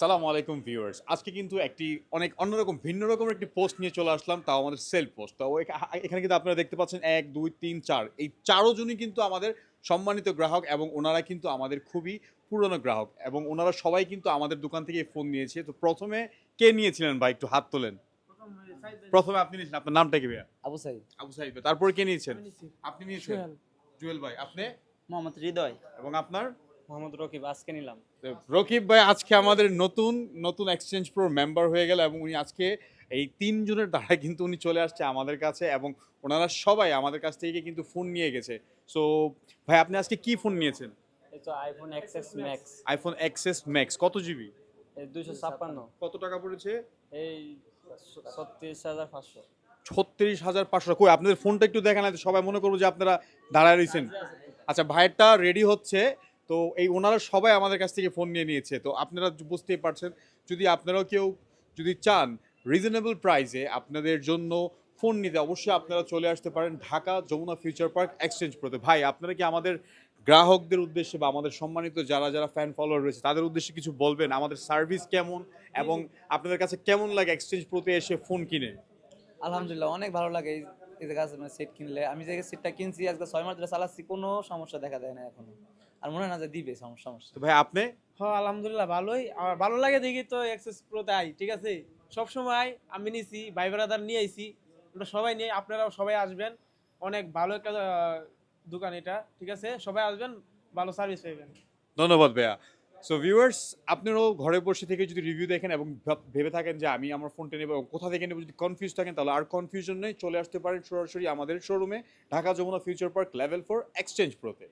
সালাম আলাইকুম ভিউয়ার্স। আজকে কিন্তু একটি অনেক অন্যরকম ভিন্ন রকমের একটি পোস্ট নিয়ে চলে আসলাম তাও আমাদের সেল পোস্ট। তো এখানে কিন্তু আপনারা দেখতে পাচ্ছেন এক দুই তিন চার। এই চারোজনই কিন্তু আমাদের সম্মানিত গ্রাহক এবং ওনারা কিন্তু আমাদের খুবই পুরনো গ্রাহক এবং ওনারা সবাই কিন্তু আমাদের দোকান থেকে ফোন নিয়েছে। তো প্রথমে কে নিয়েছিলেন ভাই? একটু হাত তোলেন। প্রথমে আপনি নিয়েছেন আপনার নামটা কি ভাইয়া? আবু সাইদ। আবু সাহিদ তারপরে কে নিয়েছেন? আপনি নিয়েছেন? জুয়েল ভাই আপনি? মোহাম্মদ হৃদয়। এবং আপনার? মোহাম্মদ রকিব আজকে নিলাম। রকিব ভাই আজকে আমাদের নতুন নতুন এক্সচেঞ্জ প্রো মেম্বার হয়ে গেল এবং উনি আজকে এই তিনজনের দ্বারা কিন্তু উনি চলে আসছে আমাদের কাছে এবং ওনারা সবাই আমাদের কাছ থেকে কিন্তু ফোন নিয়ে গেছে। সো ভাই আপনি আজকে কি ফোন নিয়েছেন? IPhone XS Max iPhone XS Max কত জিবি এই দুইশো ছাপ্পান্ন। কত টাকা পড়েছে? এই ছত্রিশ হাজার পাঁচশো। ছত্রিশ হাজার পাঁচশো। কই আপনাদের ফোনটা একটু দেখেন সবাই মনে করব যে আপনারা দাঁড়ায় রয়েছেন আচ্ছা ভাইয়েরটা রেডি হচ্ছে। তো এই ওনারা সবাই আমাদের কাছ থেকে ফোন নিয়ে নিয়েছে। তো আপনারা বুঝতেই পারছেন, যদি আপনারাও কেউ যদি চান রিজনেবল প্রাইসে আপনাদের জন্য ফোন নিতে, অবশ্যই আপনারা চলে আসতে পারেন Dhaka Jamuna future park exchange প্রতে। ভাই, আপনারা কি আমাদের গ্রাহকদের উদ্দেশ্যে বা আমাদের সম্মানিত যারা যারা ফ্যান ফলোয়ার রয়েছে, তাদের উদ্দেশ্যে কিছু বলবেন? আমাদের সার্ভিস কেমন এবং আপনাদের কাছে কেমন লাগে এক্সচেঞ্জ প্রতে এসে ফোন কিনে? আলহামদুলিল্লাহ, অনেক ভালো লাগে এই কাছে সেট কিনলে। আমি যে সেটটা কিনছি, আজকে ছয় মাস ধরে চালাচ্ছি, কোনো সমস্যা দেখা দেয় না এখনও। আর মনে হয় না যে দিবে সমস্যা সমস্যা। তো ভাই আপনি? হ্যাঁ আলহামদুলিল্লাহ ভালোই। আর ভালো লাগে দেখি তো এক্সেস প্রোতে আই ঠিক আছে? সব সময় আমি নিছি ভাই ব্রাদার নিয়ে আইছি। ওটা সবাই নিয়ে আপনারাও সবাই আসবেন। অনেক ভালো একটা দোকান এটা ঠিক আছে? সবাই আসবেন ভালো সার্ভিস পাইবেন। ধন্যবাদ ভাইয়া। সো ভিউয়ার্স আপনারাও ঘরে বসে থেকে যদি রিভিউ দেখেন এবং ভাব- ভেবে থাকেন যে আমি আমার ফোনটা নেব এবং কোথা থেকে নেব যদি কনফিউজ থাকেন তাহলে আর কনফিউশন নেই। চলে আসতে পারেন সরাসরি আমাদের শোরুমে Dhaka Jamuna future park level four exchange প্রোতে